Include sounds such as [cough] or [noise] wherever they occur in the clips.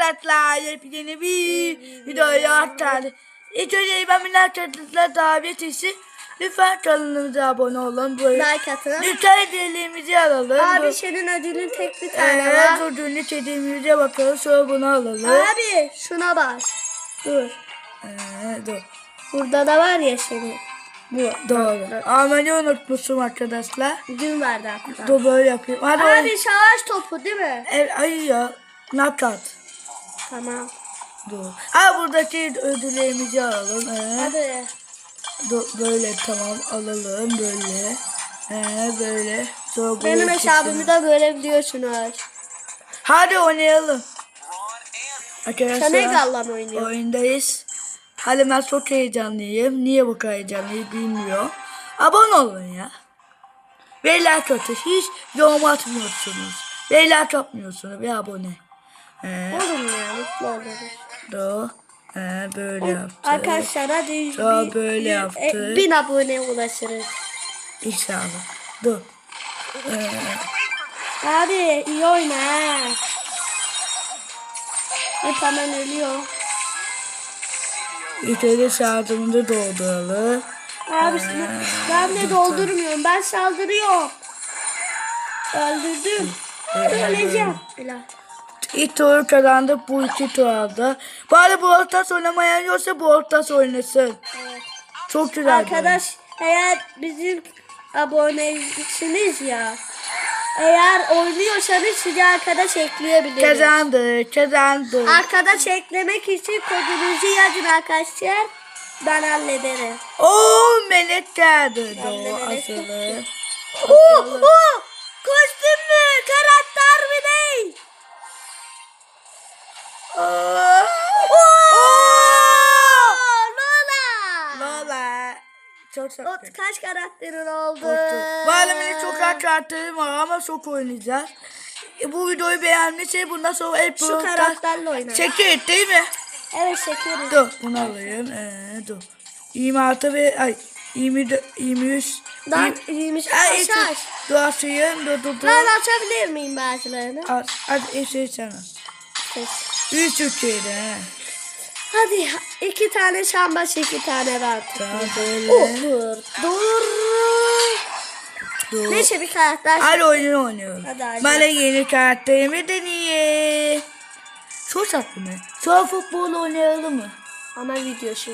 arkadaşlar yepyeni bir videoya atladı. İlk önce ben bir arkadaşlar davet etsin. Lütfen kanalımıza abone olun. Böyle Like atın. lütfen hediyeliğimizi alalım. Abi Bu- senin ödülün tek bir tane Evet, var. çocuğun hediyemize bakalım. Sonra bunu alalım. Abi şuna bas. Dur. Ee, dur. Burada da var ya senin. Bu. Doğru. Ama ne unutmuşum arkadaşlar. Dün vardı hatta. Dur böyle yapayım. Hadi. Abi savaş topu değil mi? Evet, ay ya. Knockout. Tamam. Dur. Ha buradaki ödüllerimizi alalım. Ee. Hadi. Do- böyle tamam alalım böyle. Ee, böyle. Sonra Benim hesabımı da görebiliyorsunuz. Hadi oynayalım. Arkadaşlar Egal'la mı oynuyorsun? oyundayız. Hadi ben çok heyecanlıyım. Niye bu kadar heyecanlıyım bilmiyorum. Abone olun ya. Ve like atın. Hiç yorum atmıyorsunuz. Ve like atmıyorsunuz. Ve abone. Ee, Olur ya mutlu oluruz. do. Ee, böyle yaptı. Arkadaşlar hadi Sonra bir- böyle bir- yaptı. e, bin abone ulaşırız. İnşallah. Dur. Abi iyi oyna. Hep hemen ölüyor. Önce şarjımızı dolduralım. Abi ben de doldurmuyorum. Ben saldırıyorum. Öldürdüm. Öleceğim. Helal. İlk turu kazandık bu iki turda. Bari bu ortas oynamayan yoksa bu ortas oynasın. Evet. Çok güzel. oyun. Arkadaş eğer bizim abonesiniz ya. Eğer oynuyorsanız size arkadaş ekleyebiliriz. Kazandı, kazandı. Arkadaş eklemek için kodunuzu yazın arkadaşlar. Ben hallederim. Oo melek geldi. Ben de melek asılı. [laughs] Oo, oo, kostüm mü? Karakter Çok O saklı. kaç karakterin oldu? Bu benim çok az kartlarım var ama çok oynayacağız. E, Bu videoyu beğenmişseniz bundan sonra hep Şu bu karakterle oyna. Çekil değil mi? Evet çekiyoruz. Dur bunu alayım. Ee, dur. 26 ve ay 20 23 Lan iyiymiş. Ay, Aç aç. Dur açayım. Dur dur dur. Ben açabilir miyim bazılarını? Aç. Hadi eşit sana. Ses. 3 Türkiye'de he. Hadi iki tane şambaş iki tane dur. Dur. Dur. Neyse bir karakter. Hadi oyunu oynuyorum. Hadi, hadi. Bana yeni karakterimi deneyeyim. Çok tatlı mı? Sonra futbol oynayalım mı? Ama videosu.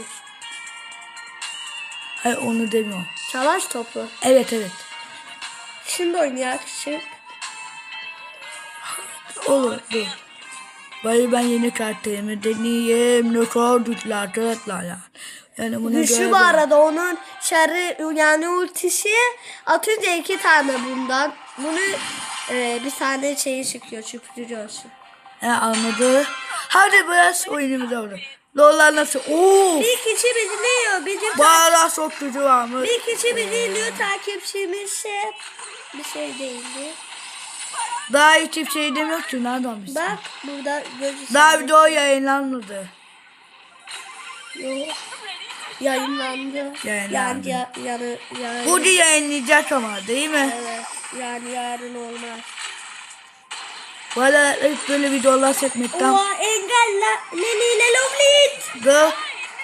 Hayır onu demiyorum. Savaş topu. Evet evet. Şimdi oynayak. Şimdi. Olur dur. Bari ben yeni karakterimi deneyeyim. Ne arkadaşlar ya. Yani buna Güçlü göre bu arada onun şerri yani ultisi atınca iki tane bundan. Bunu e, bir tane şeyi çıkıyor süpürüyorsun. He anladı. Hadi biraz oyunumuza olur. Lola nasıl? Oo! Bir kişi bizi dinliyor. Bizim arada çok gücü var mı? bir kişi bizi dinliyor takipçimizse bir şey değildi. Daha hiçbir şey demiyor ki nereden bilsin? Bak burada göz Daha video yayınlanmadı. yok. Yayınlandı. Yayınlandı. Yani, ya, yani, yani, Bu da yayınlayacak ama değil mi? Evet. Yani yarın olmaz. Valla hep böyle videolar çekmekten. Oha engelle Leli ile Lomlit. Dur.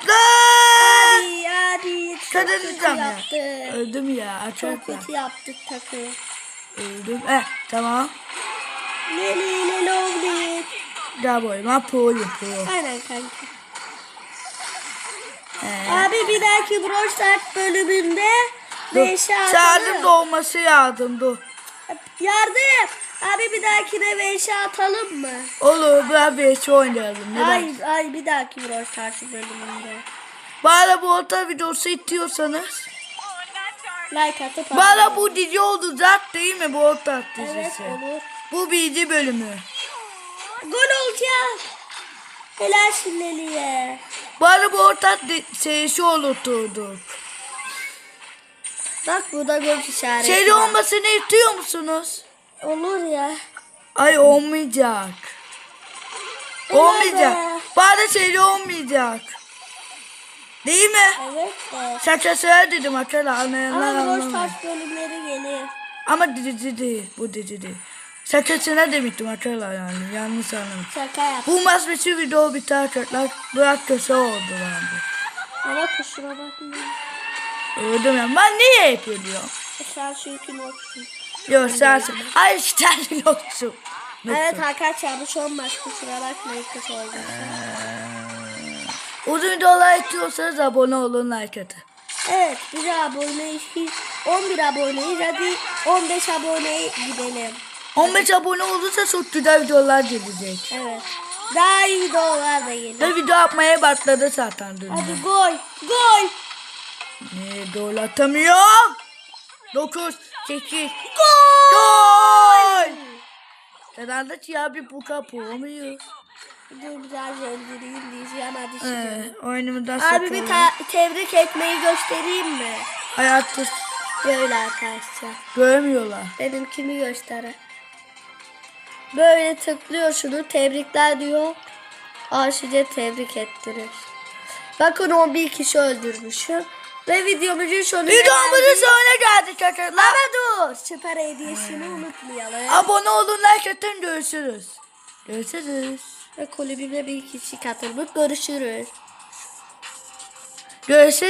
Dur. Hadi hadi. Çok kötü Kazanacağım ya. Öldüm ya. Çok Açarlar. kötü yaptı takı. Öldüm. Eh tamam. Lomlit. Gel boy. Ben pro'yum pro. Aynen kanka. Ee, Abi bir dahaki Brawl Stars bölümünde. Veşe Şarjım atalım. dolması yardım dur. Yardım. Abi bir dahakine Veşe atalım mı? Olur ben şey oynayalım. Neden? Ay ay bir dahaki Brawl Stars bölümünde. Bana bu orta videosu istiyorsanız. Like atıp Bana bu dizi olacak değil mi bu orta dizisi? Evet olur. Bu birinci bölümü. Gol olacak. Helal Şilleli'ye. Bana bu orta di- serisi olurturduk. Bak bu da gol işareti. Seri olmasını istiyor musunuz? Olur ya. Ay olmayacak. Helal Olmayacak. be. Bana seri olmayacak. Değil mi? Evet de. Şaka söyle dedim arkadaşlar anlayanlar Ama anlamıyor. Stars bölümleri gelir. Ama dizi değil. Bu dizi değil. Şakasına demiştim arkadaşlar yani. Yanlış anladım. Şaka yap. Bu maç bitti video biter arkadaşlar. Bırak köse oldu bence. Ama kusura bakma. Öldüm ya. Ben niye hep ölüyorum? Sen çünkü noksun. Yok sensin. Hayır sen yoksun. Evet arkadaşlar bu son maç kusura bakmayın kötü oldu. Uzun videolar istiyorsanız abone olun like atın. Evet bize aboneyiz. 11 aboneyiz. Hadi 15 aboneye gidelim. 15 abone olursa çok güzel videolar gelecek. Evet. Daha iyi videolar da gelir. Ve video yapmaya başladı zaten dün. Hadi gol. Gol. Niye gol atamıyorum? 9, 8, gol! Gol! Herhalde bir bu kapı olmuyor. Dur biraz öldüreyim diyeceğim hadi şimdi. Ee, oyunumu da Abi bir tebrik etmeyi göstereyim mi? Hayatta Böyle arkadaşlar. görmüyorlar. Benimkini göster. Böyle tıklıyor şunu tebrikler diyor. Arşice tebrik ettirir. Bakın 11 kişi öldürmüşüm. Ve videomuzun sonuna Videomuzun sonuna geldik arkadaşlar. Ama dur. Süper hediyesini unutmayalım. Abone olun like atın görüşürüz. Görüşürüz. Ve kulübüme bir kişi katılmış. Görüşürüz. Görüşürüz.